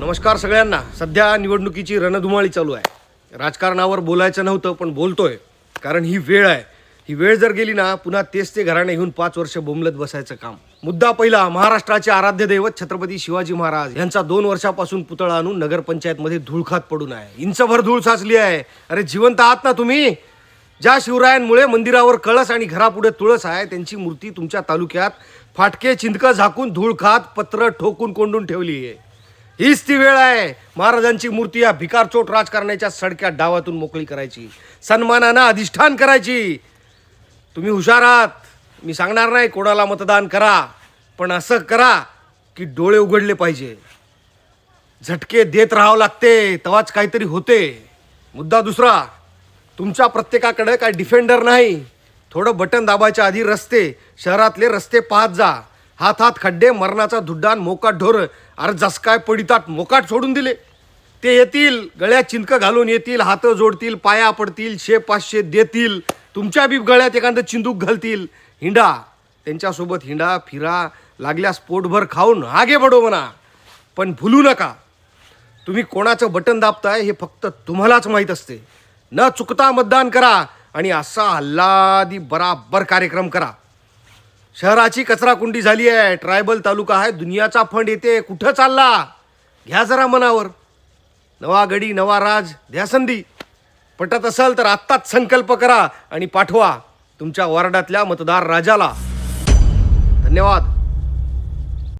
नमस्कार सगळ्यांना. सध्या निवडणुकीची रणधुमाळी चालू आहे. राजकारणावर बोलायचं नव्हतं पण बोलतोय. कारण ही वेळ आहे. ही वेळ जर गेली ना पुन्हा तेच ते घराणे घेऊन पाच वर्ष बोंबलत बसायचं काम. मुद्दा पहिला महाराष्ट्राचे आराध्य दैवत छत्रपती शिवाजी महाराज यांचा दोन वर्षापासून पुतळा आणून नगरपंचायतमध्ये धूळखात पडून आहे. इंचभर धूळ साचली आहे. अरे जिवंत आहात ना तुम्ही? ज्या शिवरायांमुळे मंदिरावर कळस आणि घरापुढे तुळस आहे त्यांची मूर्ती तुमच्या तालुक्यात फाटके चिंदकं झाकून धूळ खात पत्र ठोकून कोंडून ठेवली आहे. हीच ती वेळ आहे. महाराजांची मूर्ती या भिकारचोट राजकारण्याच्या सडक्या डावातून मोकळी करायची. सन्मानानं अधिष्ठान करायची. तुम्ही हुशार आहात. मी सांगणार नाही कोणाला मतदान करा. पण असं करा की डोळे उघडले पाहिजे. झटके देत राहावं लागते. तवाच काहीतरी होते. मुद्दा दुसरा तुमच्या प्रत्येकाकडे काय डिफेंडर नाही. थोडं बटन दाबायच्या आधी रस्ते शहरातले रस्ते पाहत जा. हातात खड्डे मरणाचा धुड्डान मोकाट ढोर अरे जस काय पडितात मोकाट सोडून दिले. ते येतील गळ्यात चिंतकं घालून येतील हात जोडतील पाया पडतील शे पाचशे देतील तुमच्या बी गळ्यात एखादं चिंदूक घालतील. हिंडा त्यांच्यासोबत हिंडा फिरा लागल्यास पोटभर खाऊन आगे बडो म्हणा. पण भुलू नका. तुम्ही कोणाचं बटन दाबताय हे फक्त तुम्हालाच माहीत असते. न चुकता मतदान करा आणि असा हल्लादी बराबर कार्यक्रम करा. शहराची कचराकुंडी झाली आहे. ट्रायबल तालुका आहे. दुनियाचा फंड येते. कुठं चालला? घ्या जरा मनावर. नवा गडी नवा राज द्या संधी. पटत असेल तर आत्ताच संकल्प करा आणि पाठवा तुमच्या वार्डातल्या मतदार राजाला. धन्यवाद.